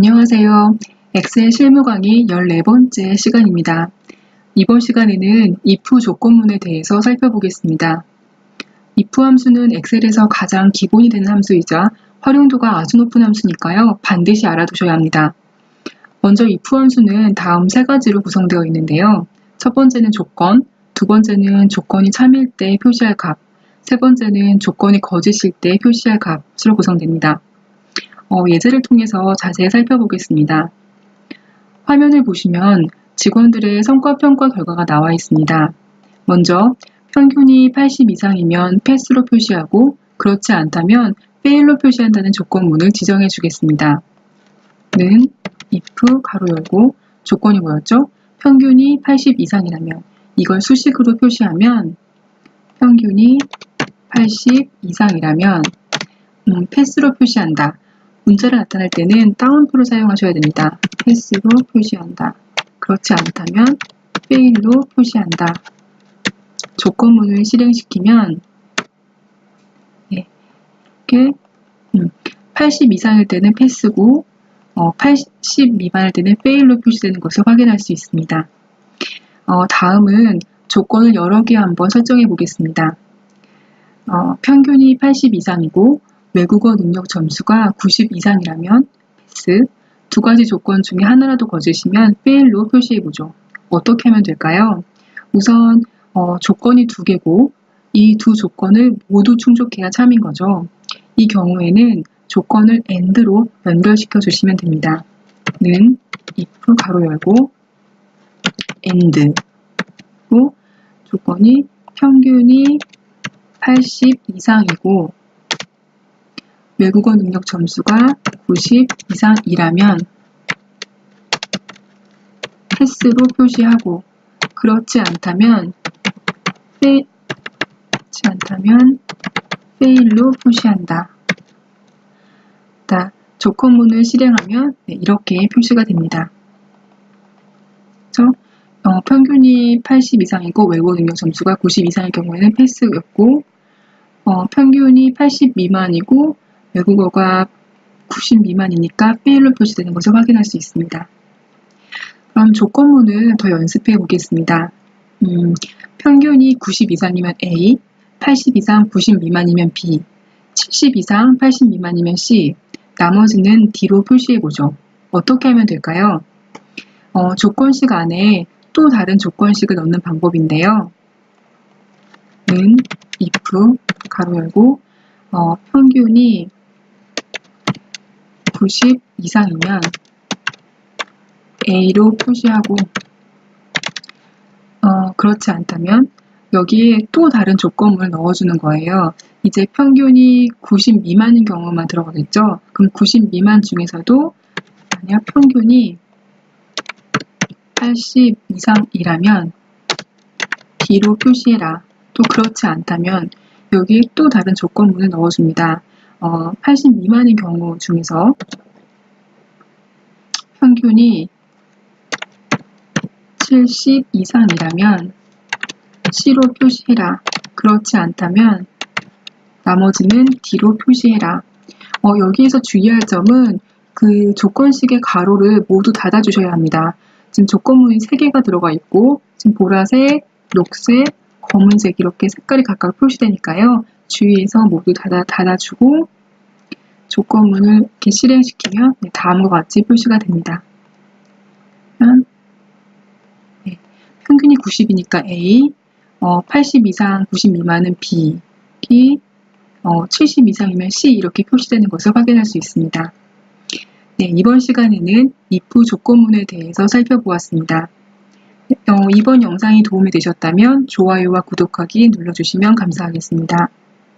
안녕하세요. 엑셀 실무 강의 14번째 시간입니다. 이번 시간에는 if 조건문에 대해서 살펴보겠습니다. if 함수는 엑셀에서 가장 기본이 되는 함수이자 활용도가 아주 높은 함수니까요. 반드시 알아두셔야 합니다. 먼저 if 함수는 다음 세 가지로 구성되어 있는데요. 첫 번째는 조건, 두 번째는 조건이 참일 때 표시할 값, 세 번째는 조건이 거짓일 때 표시할 값으로 구성됩니다. 어, 예제를 통해서 자세히 살펴보겠습니다. 화면을 보시면 직원들의 성과평가 결과가 나와 있습니다. 먼저 평균이 80 이상이면 패스로 표시하고 그렇지 않다면 페일로 표시한다는 조건문을 지정해 주겠습니다. 는 if 가로 열고 조건이 뭐였죠? 평균이 80 이상이라면 이걸 수식으로 표시하면 평균이 80 이상이라면 음, 패스로 표시한다. 문자를 나타낼 때는 다운표를 사용하셔야 됩니다. 패스로 표시한다. 그렇지 않다면 페일로 표시한다. 조건문을 실행시키면 네, 이렇게 80 음, 이상일 때는 패스고 어, 80 미만일 때는 페일로 표시되는 것을 확인할 수 있습니다. 어, 다음은 조건을 여러 개 한번 설정해 보겠습니다. 어, 평균이 80 이상이고 외국어 능력 점수가 90 이상이라면 패스, 두 가지 조건 중에 하나라도 거짓이면 fail로 표시해보죠. 어떻게 하면 될까요? 우선 어, 조건이 두 개고 이 두 조건을 모두 충족해야 참인 거죠. 이 경우에는 조건을 AND로 연결시켜 주시면 됩니다. 는 if 가로 열고 AND 로 조건이 평균이 80 이상이고 외국어 능력 점수가 90 이상이라면 패스로 표시하고 그렇지 않다면 페 그렇지 않다면 페일로 표시한다. 자, 조건문을 실행하면 네, 이렇게 표시가 됩니다. 어, 평균이 80 이상이고 외국어 능력 점수가 90 이상일 경우에는 패스였고 어, 평균이 80 미만이고 외국어가 90 미만이니까 페일로 표시되는 것을 확인할 수 있습니다. 그럼 조건문을 더 연습해 보겠습니다. 음, 평균이 90 이상이면 A, 80 이상 90 미만이면 B, 70 이상 80 미만이면 C, 나머지는 D로 표시해 보죠. 어떻게 하면 될까요? 어, 조건식 안에 또 다른 조건식을 넣는 방법인데요. 는 if 가로 열고 어, 평균이 90 이상이면 A로 표시하고 어, 그렇지 않다면 여기에 또 다른 조건을 넣어주는 거예요. 이제 평균이 90 미만인 경우만 들어가겠죠? 그럼 90 미만 중에서도 만약 평균이 80 이상이라면 B로 표시해라. 또 그렇지 않다면 여기에 또 다른 조건문을 넣어줍니다. 어, 80 미만인 경우 중에서 평균이 70 이상이라면 C로 표시해라. 그렇지 않다면 나머지는 D로 표시해라. 어, 여기에서 주의할 점은 그 조건식의 가로를 모두 닫아주셔야 합니다. 지금 조건문이 3개가 들어가 있고 지금 보라색, 녹색, 검은색 이렇게 색깔이 각각 표시되니까요. 주위에서 모두 닫아, 닫아주고 조건문을 이렇게 실행시키면 네, 다음과 같이 표시가 됩니다. 네, 평균이 90이니까 A, 어, 80 이상 90 미만은 B, B, 어, 70 이상이면 C 이렇게 표시되는 것을 확인할 수 있습니다. 네, 이번 시간에는 if 조건문에 대해서 살펴보았습니다. 어, 이번 영상이 도움이 되셨다면 좋아요와 구독하기 눌러주시면 감사하겠습니다.